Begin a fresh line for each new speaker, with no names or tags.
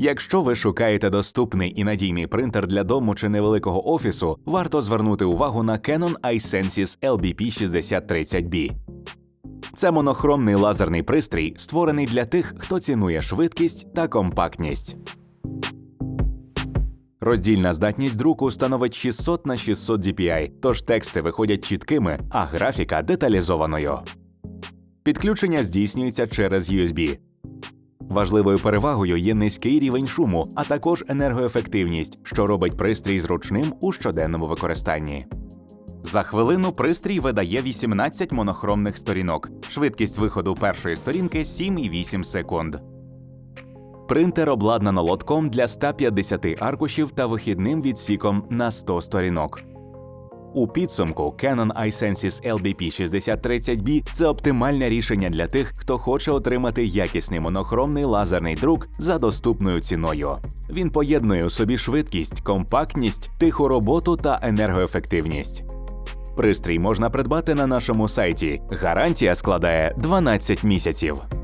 Якщо ви шукаєте доступний і надійний принтер для дому чи невеликого офісу, варто звернути увагу на Canon iSensis LBP6030B. Це монохромний лазерний пристрій, створений для тих, хто цінує швидкість та компактність. Роздільна здатність друку становить 600 на 600 DPI, тож тексти виходять чіткими, а графіка деталізованою. Підключення здійснюється через USB. Важливою перевагою є низький рівень шуму, а також енергоефективність, що робить пристрій зручним у щоденному використанні. За хвилину пристрій видає 18 монохромних сторінок. Швидкість виходу першої сторінки 7,8 секунд. Принтер обладнано лотком для 150 аркушів та вихідним відсіком на 100 сторінок. У підсумку Canon iSensis LBP6030B – це оптимальне рішення для тих, хто хоче отримати якісний монохромний лазерний друк за доступною ціною. Він поєднує у собі швидкість, компактність, тиху роботу та енергоефективність. Пристрій можна придбати на нашому сайті. Гарантія складає 12 місяців.